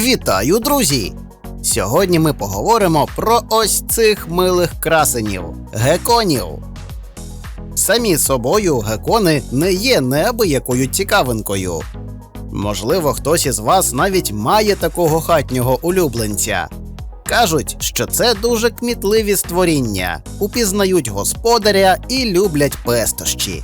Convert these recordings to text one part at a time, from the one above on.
Вітаю, друзі! Сьогодні ми поговоримо про ось цих милих красенів геконів. Самі собою гекони не є неабиякою цікавинкою. Можливо, хтось із вас навіть має такого хатнього улюбленця. Кажуть, що це дуже кмітливі створіння, упізнають господаря і люблять пестощі.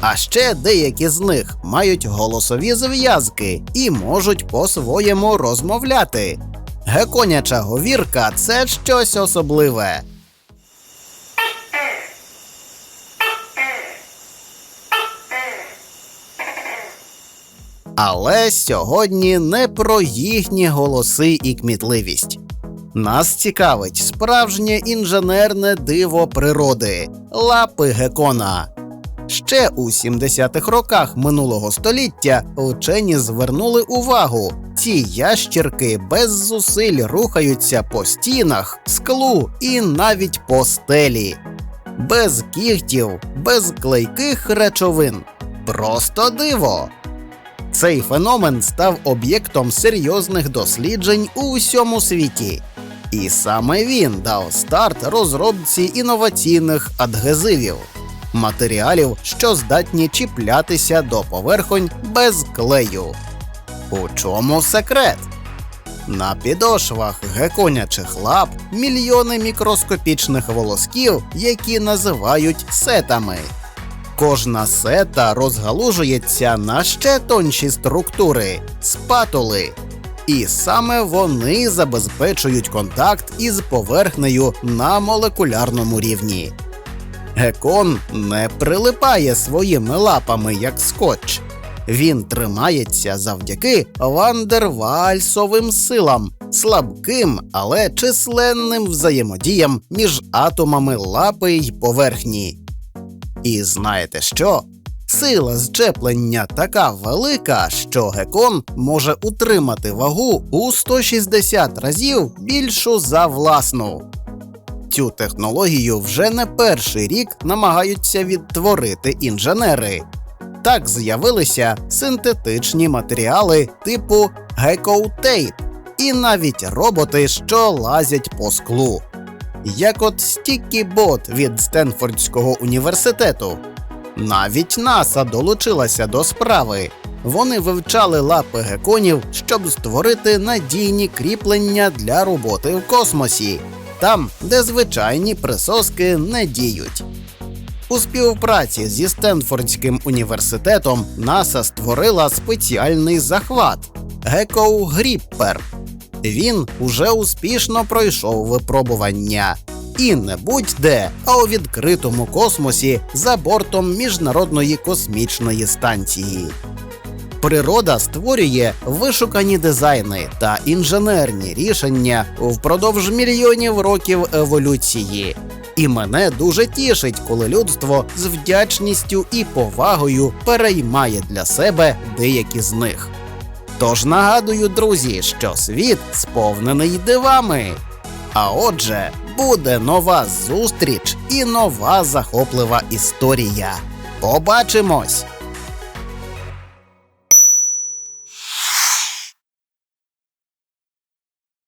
А ще деякі з них мають голосові зв'язки і можуть по-своєму розмовляти. Геконяча говірка це щось особливе. Але сьогодні не про їхні голоси і кмітливість. Нас цікавить справжнє інженерне диво природи лапи гекона. Ще у 70-х роках минулого століття вчені звернули увагу. Ці ящірки без зусиль рухаються по стінах, склу і навіть по стелі. Без кігтів, без клейких речовин. Просто диво. Цей феномен став об'єктом серйозних досліджень у усьому світі. І саме він дав старт розробці інноваційних адгезивів матеріалів, що здатні чіплятися до поверхонь без клею. У чому секрет? На підошвах геконячих лап мільйони мікроскопічних волосків, які називають сетами. Кожна сета розгалужується на ще тонші структури спатули. І саме вони забезпечують контакт із поверхнею на молекулярному рівні. Гекон не прилипає своїми лапами як скотч. Він тримається завдяки вандервальсовим силам, слабким, але численним взаємодіям між атомами лапи й поверхні. І знаєте що? Сила зчеплення така велика, що гекон може утримати вагу у 160 разів більшу за власну. Цю технологію вже не перший рік намагаються відтворити інженери. Так з'явилися синтетичні матеріали типу гекоутейп і навіть роботи, що лазять по склу. Як от Bot від Стенфордського університету. Навіть НАСА долучилася до справи. Вони вивчали лапи геконів, щоб створити надійні кріплення для роботи в космосі, там, де звичайні присоски не діють. У співпраці зі Стенфордським університетом НАСА створила спеціальний захват Гекоу Гріппер. Він уже успішно пройшов випробування. І не будь-де, а у відкритому космосі за бортом Міжнародної космічної станції. Природа створює вишукані дизайни та інженерні рішення впродовж мільйонів років еволюції. І мене дуже тішить, коли людство з вдячністю і повагою переймає для себе деякі з них. Тож нагадую, друзі, що світ сповнений дивами. А отже, буде нова зустріч і нова захоплива історія. Побачимось!